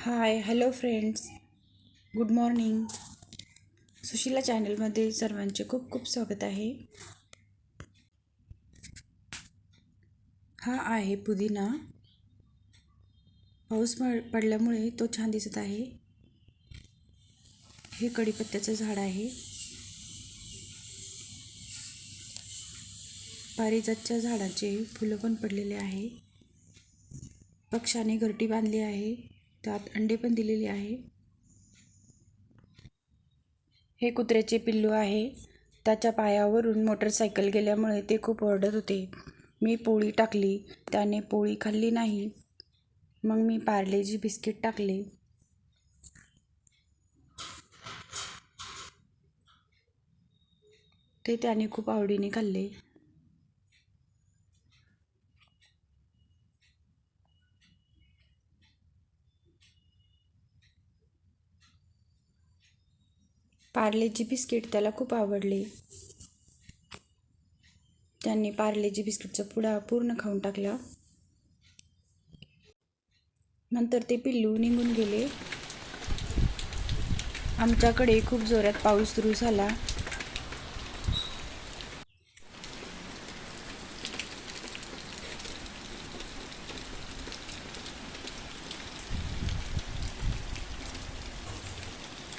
Hi hello friends good morning Sushila चॅनलमध्ये सर्वांचे खूप खूप स्वागत आहे. हा आहे पुदिना. पाऊस पड पडल्यामुळे तो छान दिसत आहे. हे कढीपत्त्याचं झाड आहे. पारिजातच्या झाडाचे फुलं पण पडलेले आहे. पक्षाने घरटी बांधली आहे. त्यात अंडे पण दिलेले आहे. हे कुत्र्याचे पिल्लू आहे. त्याच्या पायावरून मोटरसायकल गेल्यामुळे ते खूप ओरडत होते. मी पोळी टाकली. त्याने पोळी खाल्ली नाही. मग मी पार्लेजी बिस्किट टाकले. ते त्याने खूप आवडीने खाल्ले. पार्लेजी बिस्किट त्याला खूप आवडले. त्यांनी पार्लेजी बिस्किटचा पुडा पूर्ण खाऊन टाकला. नंतर ते पिल्लू निघून गेले. आमच्याकडे खूप जोरात पाऊस सुरू झाला.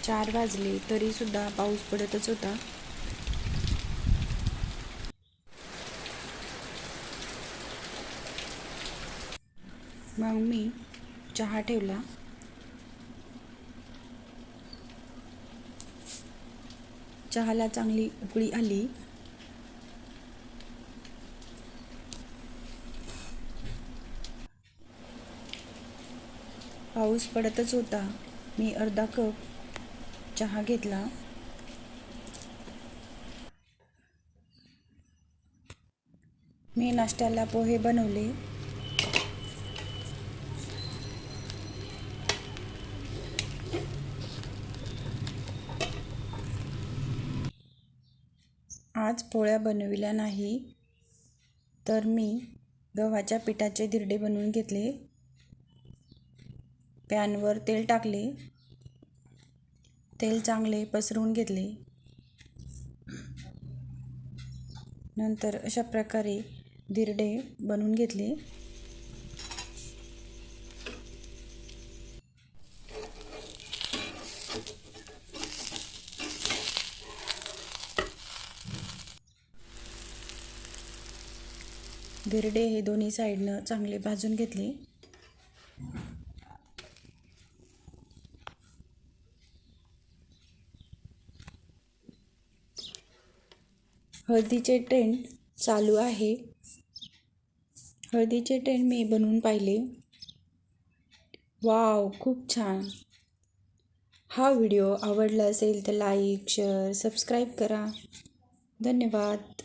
चार वाजले तरीसुद्धा पाऊस पडतच होता. मग मी चहा ठेवला. चहाला चांगली उकळी आली. पाऊस पडतच होता. मी अर्धा कप चहा घेतला. मी नाश्त्याला पोहे बनवले. आज पोळ्या बनविल्या नाही तर मी गव्हाच्या पिठाचे धिरडे बनवून घेतले. पॅनवर तेल टाकले. तेल चांगले पसरवून घेतले. नंतर अशा प्रकारे दिरडे बनवून घेतले. धिरडे हे दोन्ही साईडनं चांगले भाजून घेतले. हळदीचे ट्रेंड चालू आहे. हळदीचे ट्रेंड मी बनवून पाहिले. वाव खूप छान. हा व्हिडिओ आवडला असेल तर लाईक शेअर सबस्क्राईब करा. धन्यवाद.